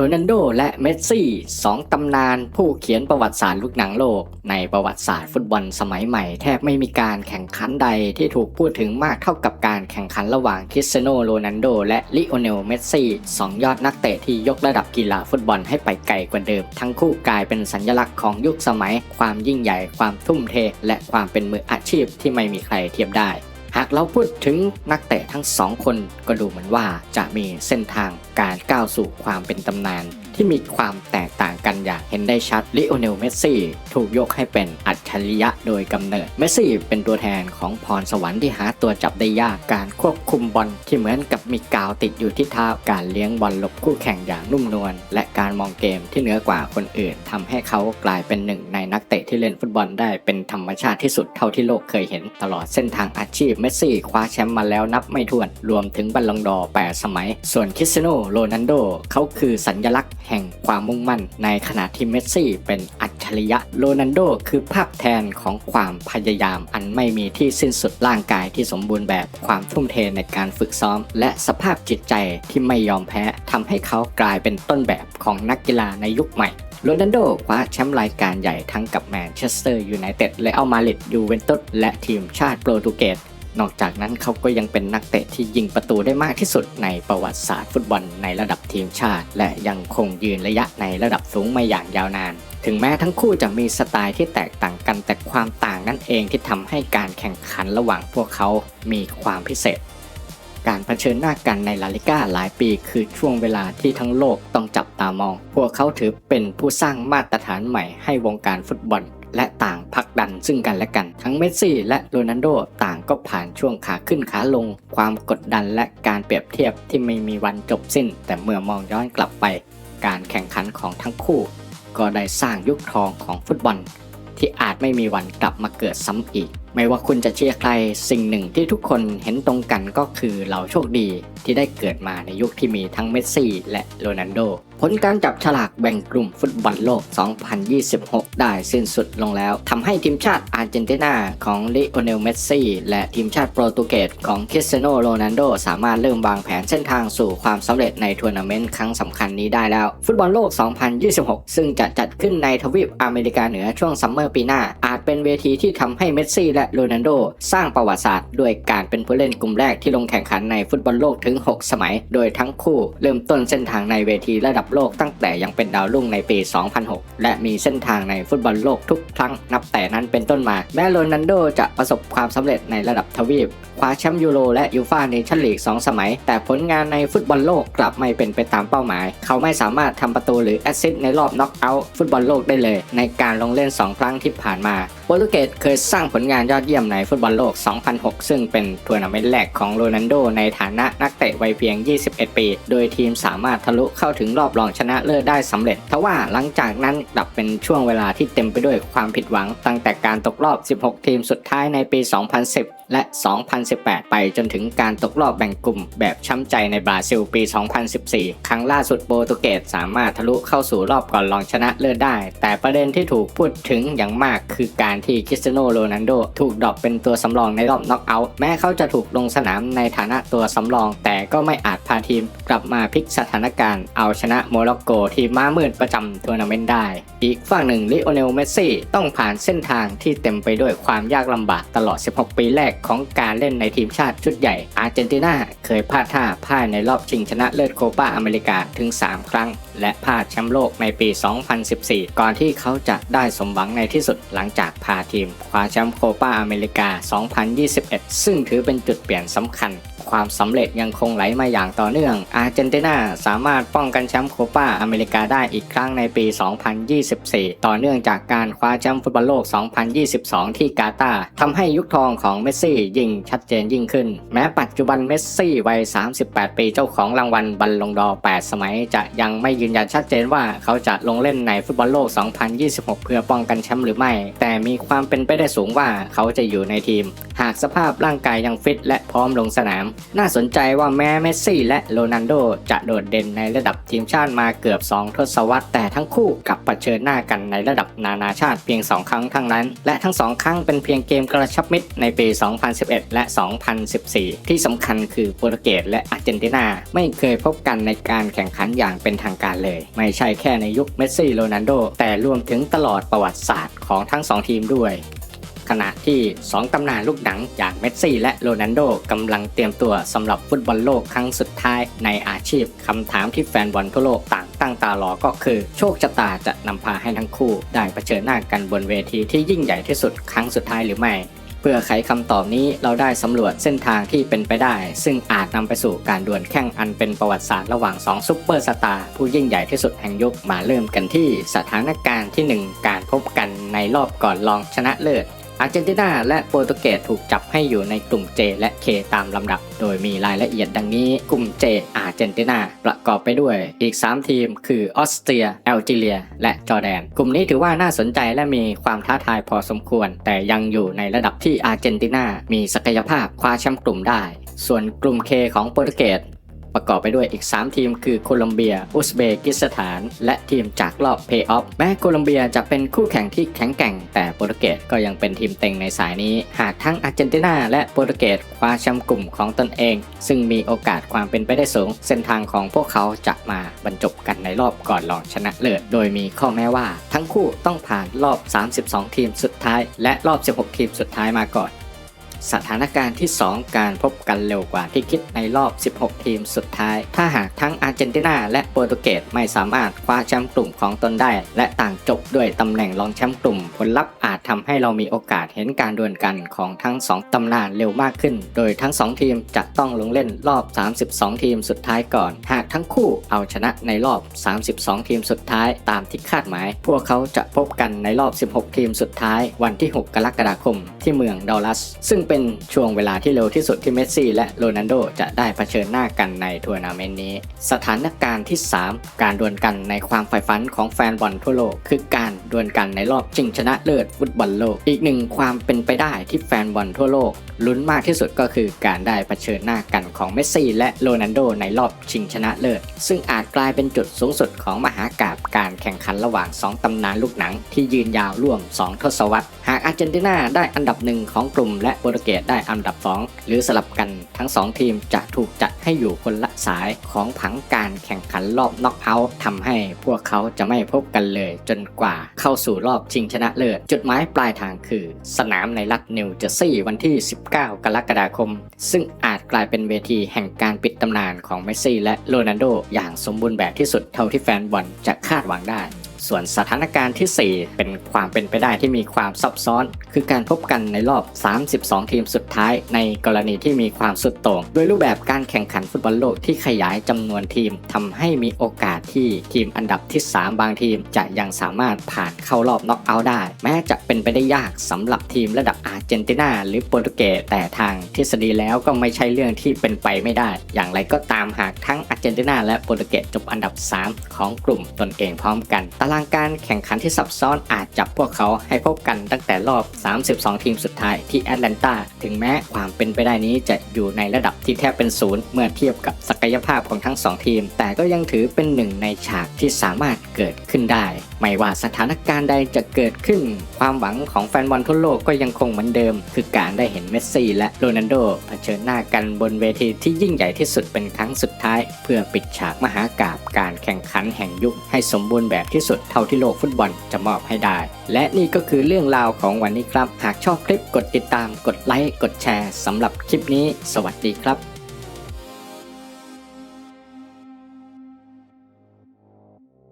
รนัลโดและเมสซี่สองตำนานผู้เขียนประวัติศาสตร์ลูกหนังโลก ในประวัติศาสตร์ฟุตบอลสมัยใหม่แทบไม่มีการแข่งขันใดที่ถูกพูดถึงมากเท่ากับการแข่งขันระหว่างคริสเตียโนโรนัลโดและลิโอเนลเมสซี่สองยอดนักเตะที่ยกระดับกีฬาฟุตบอลให้ไปไกลกว่าเดิม ทั้งคู่กลายเป็นสัญลักษณ์ของยุคสมัย ความยิ่งใหญ่ความทุ่มเท และความเป็นมืออาชีพที่ไม่มีใครเทียบได้ หากเราพูดถึงนักเตะทั้งสองคนก็ดูเหมือนว่าจะมีเส้นทาง การก้าวสู่ความเป็นตำนาน ที่มีความแตกต่างกันอย่างเห็นได้ชัดลิโอเนลเมสซี่ถูกยกให้เป็นอัจฉริยะโดยกำเนิดเมสซี่เป็นตัวแทนของพรสวรรค์ที่หาตัวจับได้ยากการควบคุมบอลที่เหมือนกับมีกาวติดอยู่ที่เท้าการเลี้ยงบอลหลบคู่แข่งอย่างนุ่มนวลและการมองเกมที่เหนือกว่าคนอื่นทำให้เขากลายเป็นหนึ่งในนักเตะที่เล่นฟุตบอลได้เป็นธรรมชาติที่สุดเท่าที่โลกเคยเห็น ตลอดเส้นทางอาชีพเมสซี่คว้าแชมป์มาแล้วนับไม่ถ้วน รวมถึงบัลลงก์ดอร์8สมัย ส่วนคริสเตียโนโรนัลโดเขาคือสัญลักษณ์แห่งความมุ่งมั่น ในขณะที่เมสซี่เป็นอัจฉริยะโรนัลโดคือภาพแทนของความพยายาม อันไม่มีที่สิ้นสุดร่างกายที่สมบูรณ์แบบความทุ่มเทในการฝึกซ้อม และสภาพจิตใจที่ไม่ยอมแพ้ทำให้เขากลายเป็นต้นแบบของนักกีฬาในยุคใหม่โรนัลโดคว้าแชมป์รายการใหญ่ทั้งกับแมนเชสเตอร์ยูไนเต็ดและอัลมาดริดยูเวนตุสและทีมชาติโปรตุเกส นอกจากนั้นเขาก็ยังเป็นนักเตะที่ยิงประตูได้มากที่สุดในประวัติศาสตร์ฟุตบอลในระดับทีมชาติ และยังคงยืนระยะในระดับสูงมาอย่างยาวนาน ถึงแม้ทั้งคู่จะมีสไตล์ที่แตกต่างกันแต่ความต่างนั่นเองที่ทำให้การแข่งขันระหว่างพวกเขามีความพิเศษ การเผชิญหน้ากันในลาลิก้าหลายปีคือช่วงเวลาที่ทั้งโลกต้องจับตามอง พวกเขาถือเป็นผู้สร้างมาตรฐานใหม่ให้วงการฟุตบอล และต่างผลักดันซึ่งกันและกัน ทั้งเมสซี่และโรนัลโดต่างก็ผ่านช่วงขาขึ้นขาลง ความกดดันและการเปรียบเทียบที่ไม่มีวันจบสิ้น แต่เมื่อมองย้อนกลับไป การแข่งขันของทั้งคู่ ก็ได้สร้างยุคทองของฟุตบอล ที่อาจไม่มีวันกลับมาเกิดซ้ำอีกไม่ว่าคุณจะเชียร์ใครสิ่งหนึ่งที่ทุกคนเห็นตรงกันก็คือเราโชคดีที่ได้เกิดมาในยุคที่มีทั้งเมสซี่และโรนัลโด ผลการจับฉลากแบ่งกลุ่มฟุตบอลโลก 2026 ได้สิ้นสุดลงแล้วทำให้ทีมชาติอาร์เจนตินาของลิโอเนลเมสซี่และทีมชาติโปรตุเกสของคริสเตียโนโรนัลโดสามารถเริ่มวางแผนเส้นทางสู่ความสำเร็จในทัวร์นาเมนต์ครั้งสำคัญนี้ได้แล้ว ฟุตบอลโลก 2026 ซึ่งจะจัดขึ้นในทวีปอเมริกาเหนือช่วงซัมเมอร์ปีหน้าอาจเป็นเวทีที่ทำให้เมสซี่และโรนัลโด สร้างประวัติศาสตร์ด้วยการเป็นผู้เล่นกลุ่มแรกที่ลงแข่งขันในฟุตบอลโลกถึง 6 สมัย โดยทั้งคู่เริ่มต้นเส้นทางในเวทีระดับโลกตั้งแต่ยังเป็นดาวรุ่งในปี 2006 และมีเส้นทางในฟุตบอลโลกทุกครั้งนับแต่นั้นเป็นต้นมา แม้โรนัลโดจะประสบความสำเร็จในระดับทวีปคว้าแชมป์ยูโรและยูฟ่าเนชั่นลีก 2 สมัย แต่ผลงานในฟุตบอลโลกกลับไม่เป็นไปตามเป้าหมาย เขาไม่สามารถทำประตูหรือแอสซิสต์ในรอบน็อกเอาท์ฟุตบอลโลกได้เลย ในการลงเล่น 2 ครั้งที่ผ่านมาโปรตุเกสเคยสร้างผลงานยอดเยี่ยมในฟุตบอลโลก 2006 ซึ่งเป็นทัวร์นาเมนต์แรกของโรนัลโดในฐานะนักเตะวัยเพียง 21 ปี โดยทีมสามารถทะลุเข้าถึงรอบรองชนะเลิศได้สำเร็จ ทว่าหลังจากนั้นกลับเป็นช่วงเวลาที่เต็มไปด้วยความผิดหวัง ตั้งแต่การตกรอบ 16 ทีมสุดท้ายในปี 2010 และ 2018 ไปจนถึงการตกรอบแบ่งกลุ่มแบบช้ำใจในบราซิลปี 2014 ครั้งล่าสุดโปรตุเกสสามารถทะลุเข้าสู่รอบก่อนรองชนะเลิศได้ แต่ประเด็นที่ถูกพูดถึงอย่างมากคือการที่คริสเตียโนโรนัลโดถูกดรอปเป็นตัวสำรองในรอบน็อกเอาท์แม้เขาจะถูกลงสนามในฐานะตัวสำรอง แต่ก็ไม่อาจพาทีมกลับมาพลิกสถานการณ์เอาชนะโมร็อกโกทีมม้ามืดประจำทัวร์นาเมนต์ได้ อีกฝั่งหนึ่งลิโอเนลเมสซี่ต้องผ่านเส้นทางที่เต็มไปด้วยความยากลำบากตลอด 16 ปีแรกของการเล่นในทีมชาติชุดใหญ่ อาร์เจนตินาเคยพลาดท่าพ่ายในรอบชิงชนะเลิศโคปาอเมริกาถึง 3 ครั้ง และพลาดแชมป์โลกในปี 2014 ก่อนที่เขาจะได้สมหวังในที่สุดหลังจากพาทีมคว้าแชมป์โคปาอเมริกา 2021 ซึ่งถือเป็นจุดเปลี่ยนสำคัญ ความสำเร็จยังคงไหลมาอย่างต่อเนื่อง อาร์เจนตินาสามารถป้องกันแชมป์โคปาอเมริกาได้อีกครั้งในปี 2024 ต่อเนื่องจากการคว้าแชมป์ฟุตบอลโลก 2022 ที่กาตาร์ทำให้ยุคทองของเมสซี่ยิ่งชัดเจนยิ่งขึ้น แม้ปัจจุบันเมสซี่วัย 38 ปีเจ้าของรางวัลบัลลงดอร์8สมัย จะยังไม่ยืนยันชัดเจนว่าเขาจะลงเล่นในฟุตบอลโลก 2026 เพื่อป้องกันแชมป์หรือไม่ แต่มีความเป็นไปได้สูงว่าเขาจะอยู่ในทีม หากสภาพร่างกายยังฟิตและพร้อมลงสนามน่าสนใจว่าแม้เมสซี่และโรนัลโดจะโดดเด่นในระดับทีมชาติมาเกือบ 2 ทศวรรษแต่ทั้งคู่กับเผชิญหน้ากันในระดับนานาชาติเพียง 2 ครั้งทั้งนั้น และทั้ง 2 ครั้งเป็นเพียงเกมกระชับมิตรในปี 2011 และ 2014 ที่สำคัญคือโปรตุเกสและอาร์เจนตินา ไม่เคยพบกันในการแข่งขันอย่างเป็นทางการเลย ไม่ใช่แค่ในยุคเมสซี่โรนัลโดแต่รวมถึงตลอดประวัติศาสตร์ของทั้งสองทีมด้วย ขณะที่ 2ตำนานลูกหนังอย่างเมสซี่และโรนัลโดกำลังเตรียมตัวสำหรับฟุตบอลโลกครั้งสุดท้ายในอาชีพคำถามที่แฟนบอลทั่วโลกต่างตั้งตารอก็คือ โชคชะตาจะนำพาให้ทั้งคู่ได้เผชิญหน้ากันบนเวทีที่ยิ่งใหญ่ที่สุดครั้งสุดท้ายหรือไม่เพื่อไขคำตอบนี้เราได้สำรวจเส้นทางที่เป็นไปได้ ซึ่งอาจนำไปสู่การดวลแข่งอันเป็นประวัติศาสตร์ระหว่าง 2 ซุปเปอร์สตาร์ผู้ยิ่งใหญ่ที่สุดแห่งยุคมาเริ่มกันที่สถานการณ์ที่ 1 การพบกันในรอบก่อนรองชนะเลิศ อาร์เจนตินาและโปรตุเกสถูกจับให้อยู่ในกลุ่ม J และ K ตามลำดับ โดยมีรายละเอียดดังนี้ กลุ่ม J อาร์เจนตินาประกอบไปด้วย อีก 3 ทีม คือออสเตรียแอลจีเรีย และจอร์แดน กลุ่มนี้ถือว่าน่าสนใจและมีความท้าทายพอสมควร แต่ยังอยู่ในระดับที่อาร์เจนตินามีศักยภาพคว้าแชมป์กลุ่มได้ ส่วนกลุ่ม K ของโปรตุเกส ประกอบไปด้วยอีก 3 ทีมคือโคลอมเบีย อุซเบกิสถาน และทีมจากรอบเพย์ออฟแม้โคลอมเบียจะเป็นคู่แข่งที่แข็งแกร่ง แต่โปรตุเกสก็ยังเป็นทีมเต็งในสายนี้ หากทั้งอาร์เจนตินาและโปรตุเกสคว้าแชมป์กลุ่มของตนเอง ซึ่งมีโอกาสความเป็นไปได้สูง เส้นทางของพวกเขาจะมาบรรจบกันในรอบก่อนรองชนะเลิศโดยมีข้อแม้ว่า ทั้งคู่ต้องผ่านรอบ 32 ทีมสุดท้าย และรอบ 16 ทีมสุดท้ายมาก่อน สถานการณ์ที่ 2 การพบกันเร็วกว่าที่คิดในรอบ 16 ทีมสุดท้าย ถ้าหากทั้ง เจนตินาและโปรตุเกสไม่สามารถคว้าแชมป์กลุ่มของตนได้ และต่างจบด้วยตำแหน่งรองแชมป์กลุ่ม ผลลัพธ์อาจทำให้เรามีโอกาสเห็นการดวลกันของทั้ง 2ตำนานเร็วมากขึ้น โดยทั้ง 2 ทีมจะต้องลงเล่นรอบ 32 ทีมสุดท้ายก่อน หากทั้งคู่เอาชนะในรอบ 32 ทีมสุดท้ายตามที่คาดหมาย พวกเขาจะพบกันในรอบ 16 ทีมสุดท้ายวันที่ 6 กรกฎาคม ที่เมืองดอลลัส ซึ่งเป็นช่วงเวลาที่เร็วที่สุดที่เมสซี่และโรนัลโดจะได้เผชิญหน้ากันในทัวร์นาเมนต์นี้สถานการณ์ที่ 3 การดวลกันในความใฝ่ฝันของแฟนบอลทั่วโลก คือการดวลกันในรอบชิงชนะเลิศฟุตบอลโลก อีกหนึ่งความเป็นไปได้ที่แฟนบอลทั่วโลกลุ้นมากที่สุดก็คือการได้เผชิญหน้ากันของเมสซี่และโรนัลโดในรอบชิงชนะเลิศ ซึ่งอาจกลายเป็นจุดสูงสุดของมหากาบการแข่งขันระหว่าง 2 ตำนานลูกหนังที่ยืนยาวร่วม 2 ทศวรรษ หากอาร์เจนตินาได้อันดับหนึ่งของกลุ่มและโปรตุเกสได้อันดับ 2 หรือสลับกันทั้ง 2 ทีมจะถูกจัดให้อยู่คนละ สายของผังการแข่งขันรอบน็อกเอาท์ทำให้พวกเขาจะไม่พบกันเลย จนกว่าเข้าสู่รอบชิงชนะเลิศ จุดหมายปลายทางคือ สนามในรัฐนิวเจอร์ซีย์วันที่ 19 กรกฎาคม ซึ่งอาจกลายเป็นเวทีแห่งการปิดตำนานของเมสซี่และโรนัลโดอย่างสมบูรณ์แบบที่สุดเท่าที่แฟนบอลจะคาดหวังได้ ส่วนสถานการณ์ที่ 4 เป็นความเป็นไปได้ที่มีความซับซ้อน คือการพบกันในรอบ 32 ทีมสุดท้าย ในกรณีที่มีความสุดโต่งโดยรูปแบบการแข่งขันฟุตบอลโลกที่ขยายจำนวนทีมทำให้มีโอกาสที่ทีมอันดับที่ 3 บางทีม จะยังสามารถผ่านเข้ารอบน็อกเอาท์ได้ แม้จะเป็นไปได้ยากสำหรับทีมระดับอาร์เจนตินาหรือโปรตุเกสแต่ทางทฤษฎีแล้วก็ไม่ใช่เรื่องที่เป็นไปไม่ได้ อย่างไรก็ตามหากทั้งอาร์เจนตินาและโปรตุเกสจบอันดับ 3 ของกลุ่มตนเองพร้อมกันตารางการแข่งขันที่ซับซ้อนอาจจับพวกเขาให้พบกันตั้งแต่รอบ 32 ทีมสุดท้ายที่แอตแลนตา ถึงแม้ความเป็นไปได้นี้จะอยู่ในระดับที่แทบเป็นศูนย์เมื่อเทียบกับศักยภาพของทั้ง 2 ทีม แต่ก็ยังถือเป็นหนึ่งในฉากที่สามารถเกิดขึ้นได้ ไม่ว่าสถานการณ์ใดจะเกิดขึ้น ความหวังของแฟนบอลทั่วโลกก็ยังคงเหมือนเดิม คือการได้เห็นเมสซี่และโรนัลโดเผชิญหน้ากันบนเวทีที่ยิ่งใหญ่ที่สุดเป็นครั้งสุดท้าย เพื่อปิดฉากมหากาบการ ข่งขันแห่งยุคให้สมบูรณ์แบบที่สุดเท่าที่โลกฟุตบอลจะมอบให้ได้ และนี่ก็คือเรื่องราวของวันนี้ครับ หากชอบคลิปกดติดตาม กดไลค์ กดแชร์สำหรับคลิปนี้ สวัสดีครับ